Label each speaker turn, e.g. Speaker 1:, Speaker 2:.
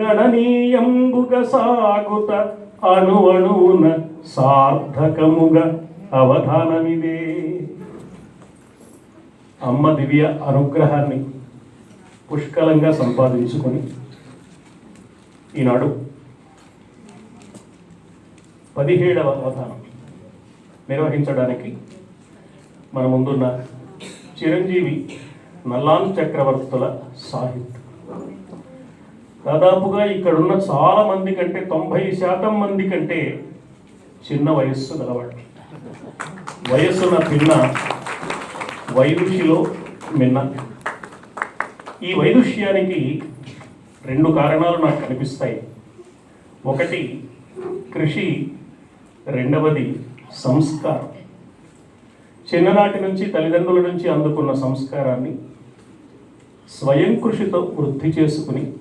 Speaker 1: గణనీయంబుగ సాగుత అణు అణువున సార్థకముగ అవధానమిదే. అమ్మ దివ్య అనుగ్రహాన్ని పుష్కలంగా సంపాదించుకొని ఈనాడు పదిహేడవ అవధానం నిర్వహించడానికి మన ముందున్న చిరంజీవి నల్లాన్ చక్రవర్తుల సాహిత్యం. దాదాపుగా ఇక్కడున్న చాలా మంది కంటే తొంభై శాతం మంది కంటే చిన్న వయస్సు గలవాడు నా పిన్న వైదుష్యలో మిన్న. ఈ వైదుష్యానికి రెండు కారణాలు నాకు కనిపిస్తాయి. ఒకటి కృషి. రెండవది సంస్కారం. చిన్ననాటి నుంచి తల్లిదండ్రుల నుంచి అందుకున్న సంస్కారాన్ని స్వయం కృషితో వృద్ధి చేసుకుని